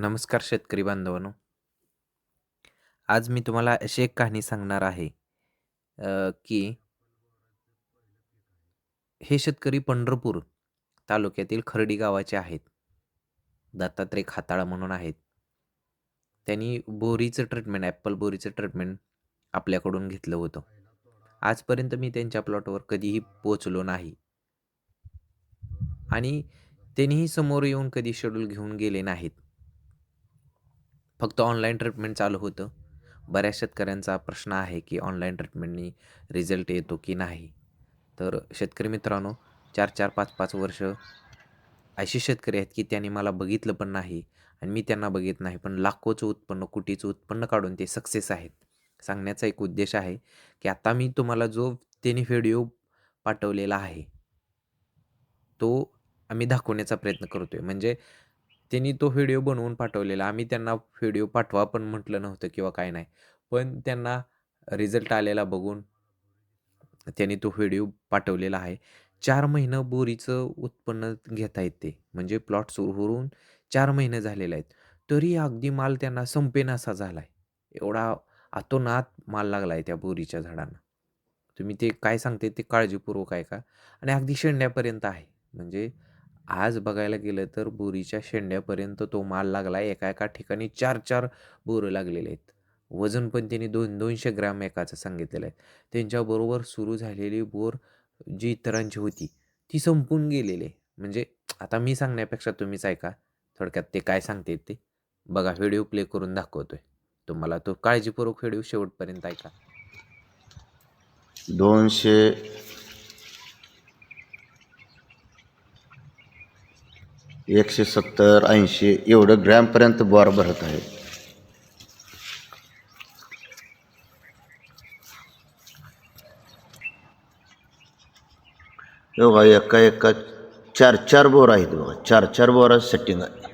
नमस्कार शेतकरी बांधवांनो. आज मी तुम्हाला अशी एक कहाणी सांगणार आहे की हे शेतकरी पंढरपूर तालुक्यातील खर्डी गावाचे आहेत. दत्तात्रय खाताळा म्हणून आहेत. त्यांनी बोरीचं ट्रीटमेंट ॲपल बोरीचं ट्रीटमेंट आपल्याकडून घेतलं होतं. आजपर्यंत मी त्यांच्या प्लॉटवर कधीही पोचलो नाही. आणि त्यांनीही समोर येऊन कधी शेड्यूल घेऊन गेले नाहीत. फक्त ऑनलाईन ट्रीटमेंट चालू होतं. बऱ्याच शेतकऱ्यांचा प्रश्न आहे, की ऑनलाईन ट्रीटमेंटनी रिझल्ट येतो की नाही? तर शेतकरी मित्रांनो 4-4, 5-5 वर्ष असे शेतकरी आहेत, की त्यांनी मला बघितलं पण नाही आणि मी त्यांना बघित नाही. पण लाखोचं उत्पन्न, कोटीचं उत्पन्न काढून ते सक्सेस आहेत. सांगण्याचा एक उद्देश आहे, की आता मी तुम्हाला जो त्यांनी व्हिडिओ पाठवलेला आहे, तो आम्ही दाखवण्याचा प्रयत्न करतोय. म्हणजे त्यांनी तो व्हिडिओ बनवून पाठवलेला. आम्ही त्यांना व्हिडिओ पाठवा पण म्हटलं नव्हतं किंवा काय नाही. पण त्यांना रिझल्ट आलेला बघून त्यांनी तो व्हिडिओ पाठवलेला आहे. चार महिनं बोरीचं उत्पन्न घेता ते. म्हणजे प्लॉट सुरू होऊन 4 महिने झालेले आहेत. तरी अगदी माल त्यांना संपेनासा आहे एवढा अतोनात माल लागला आहे त्या बोरीच्या झाडांना. तुम्ही ते काय सांगते ते काळजीपूर्वक आहे का आणि अगदी शेंड्यापर्यंत आहे. म्हणजे आज बघायला गेलं तर बोरीच्या शेंड्यापर्यंत तो माल लागला एका-एका ठिकाणी 4-4 बोरं लागलेले आहेत. वजन पण त्यांनी दोन दोनशे ग्रॅम एकाचं सांगितलेलं आहे. त्यांच्याबरोबर सुरू झालेली बोर जी इतरांची होती, ती संपून गेलेली आहे. म्हणजे आता मी सांगण्यापेक्षा तुम्हीच ऐका. थोडक्यात ते काय सांगते ते. बघा व्हिडिओ प्ले करून दाखवतोय तुम्हाला. तो काळजीपूर्वक व्हिडिओ शेवटपर्यंत ऐका. दोनशे 200 170, 80 एवढं ग्रॅमपर्यंत बोर भरत आहे. बघा एका एका चार चार बोर आहेत बघा चार चार बोराचं सेटिंग आहे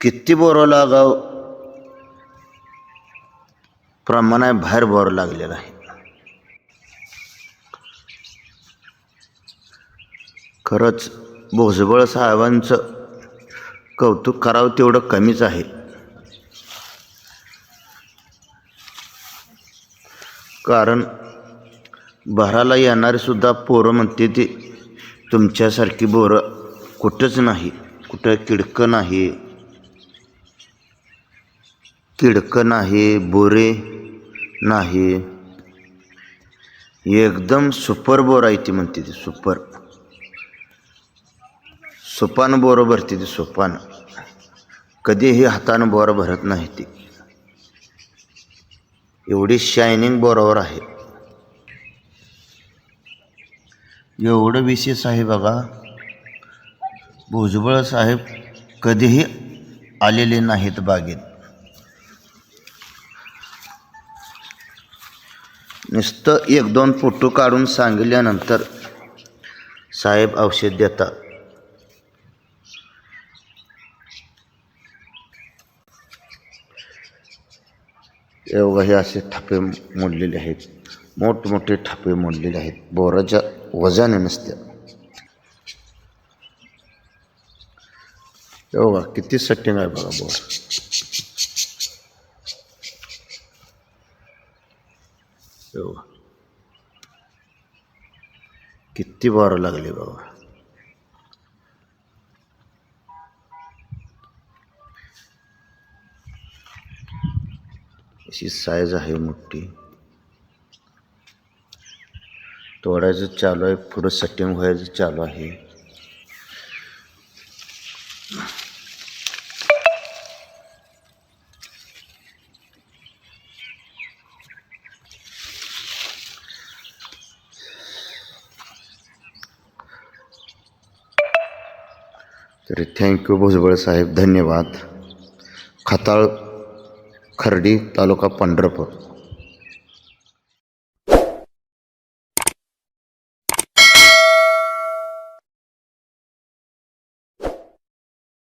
किती बोरं लागाव प्रमाणात बाहेर बोर लागलेला आहे. खरंच भोजबळ साहेबांचं कौतुक करावं तेवढं कमीच आहे. कारण भराला येणारे सुद्धा पोरं म्हणते ती तुमच्यासारखी बोरं कुठंच नाही कुठं किडकं नाही. किडकं नाही बोरे नाही. एकदम सुपर बोर आहे ती म्हणते ती सुपर सुपानं बोरं भरते ती सुपानं. कधीही हातानं बोरं भरत नाही ती. एवढी शायनिंग बोरावर आहे. एवढं विशेष आहे बघा. भुजबळ साहेब कधीही आलेले नाहीत बागेत. नुसतं एक दोन फोटो काढून सांगितल्यानंतर साहेब औषध देतात. एवढं हे असे ठपे मोडलेले आहेत. मोठमोठे ठपे मोडलेले आहेत. बोराच्या वजाने नसत्या एवढा किती सटिंग आहे बघा बोर. एवढा किती बोरं लागली बाबा। अशी साईज आहे मोठी। तोडायचं चालू आहे, पुढं सेटिंग व्हायचं चालू आहे। तरी थँक्यू भुजबळ साहेब. धन्यवाद. खताळ खर्डी तालुका पंढरपूर.